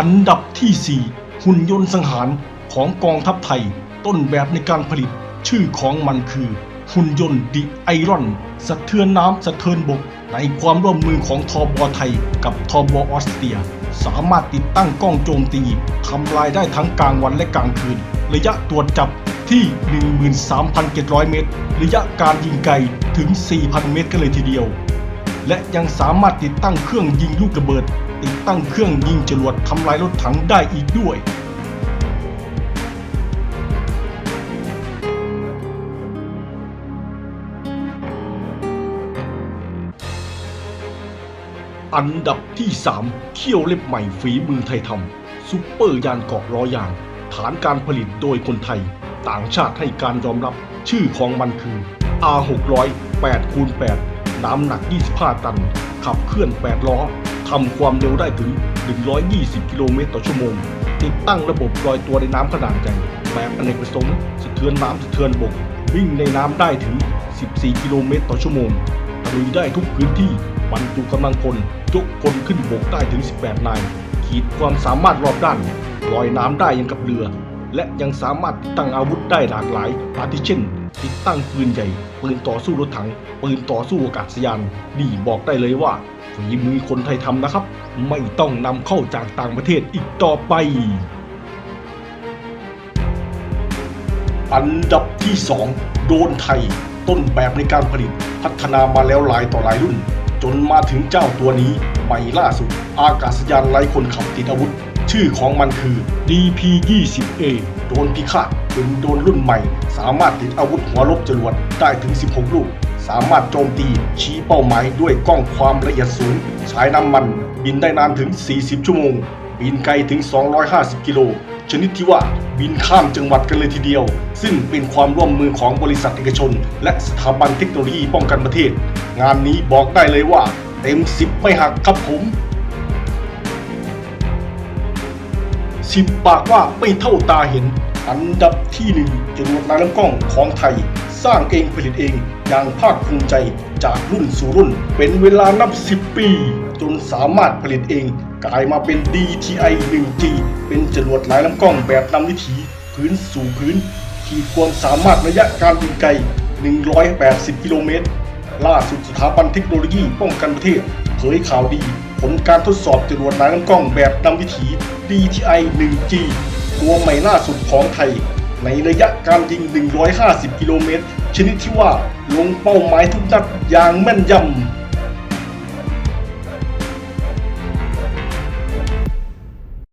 อันดับที่ 4 หุ่นยนต์สังหารของกองทัพไทย ต้นแบบในการผลิตชื่อของมันคือ หุ่นยนต์ดิไอรอน สะเทือนน้ำสะเทือนบก ในความร่วมมือของทอบอไทย กับทอบอออสเตรีย สามารถติดตั้งกล้องโจมตีทำลายได้ทั้งกลางวันและกลางคืน ระยะตรวจจับที่ 13,700 เมตร ระยะการยิงไกลถึง 4,000 เมตรกันเลยทีเดียว และยังสามารถติดตั้งเครื่องยิงลูกระเบิด ติดตั้งเครื่องยิงจรวดทำลายรถถังได้อีกด้วยอันดับที่ 3เขี้ยวเล็บใหม่ฝีมือไทยทำซุปเปอร์ยานเกาะล้อยาง ฐานการผลิตโดยคนไทย ต่างชาติให้การยอมรับ ชื่อของมันคือ R600 8คูณ8 น้ำหนัก 25 ตัน ขับเคลื่อน 8 ล้อทำความเร็วได้ถึง 120 กิโลเมตรต่อชั่วโมง ติดตั้งระบบลอยตัวในน้ำขนาดใหญ่แบบอเนกประสงค์สะเทือนน้ำสะเทือนบก วิ่งในน้ำได้ถึง 14 กิโลเมตรต่อชั่วโมงลุยได้ทุกพื้นที่บรรจุกำลังพลยกพลขึ้นบกได้ถึง 18 นาย ขีดความสามารถรอบด้านลอยน้ำได้ยังกับเรือ และยังสามารถตั้งอาวุธได้หลากหลายอาทิเช่นติดตั้งปืนใหญ่ปืนต่อสู้รถถังปืนต่อสู้อากาศยานนี่บอกได้เลยว่าฝีมือคนไทยทำนะครับ ไม่ต้องนำเข้าจากต่างประเทศอีกต่อไป อันดับที่ 2 โดนไทย ต้นแบบในการผลิตพัฒนามาแล้วหลายต่อหลายรุ่น จนมาถึงเจ้าตัวนี้ใหม่ล่าสุด อากาศยานไร้คนขับติดอาวุธ ชื่อของมันคือ DP-20A โดรนพิฆาตเป็นโดรนรุ่นใหม่ สามารถติดอาวุธหัวลบจรวดได้ถึง 16 ลูก สามารถโจมตีชี้เป้าหมายด้วยกล้องความละเอียดสูงใช้น้ำมัน บินได้นานถึง 40 ชั่วโมง บินไกลถึง 250 กิโลชนิดที่ว่าบินข้ามจังหวัดกันเลยทีเดียว ซึ่งเป็นความร่วมมือของบริษัทเอกชน และสถาบันเทคโนโลยีป้องกันประเทศ งานนี้บอกได้เลยว่า เต็ม10ไม่หักครับผม สิบปากว่าไม่เท่าตาเห็น อันดับที่หนึ่งจรวดนายน้ำกล้องของไทย สร้างเองผลิตเองอย่างภาคภูมิใจจากรุ่นสู่รุ่น เป็นเวลานับ 10 ปี จนสามารถผลิตเอง กลายมาเป็น DTI 1G เป็นจรวดนายน้ำกล้องแบบนำวิถีพื้นสู่พื้น ขีดความสามารถระยะการบินไกล 180 กิโลเมตรล่าสุดสถาบันเทคโนโลยีป้องกันประเทศ เผยข่าวดี ผลการทดสอบจรวดนาน้ำกล้องแบบนำวิถี DTI 1G ตัวใหม่ล่าสุดของไทย ในระยะการยิง 150 กิโลเมตร ชนิดที่ว่าลงเป้าหมายทุกนัดอย่างแม่นยำ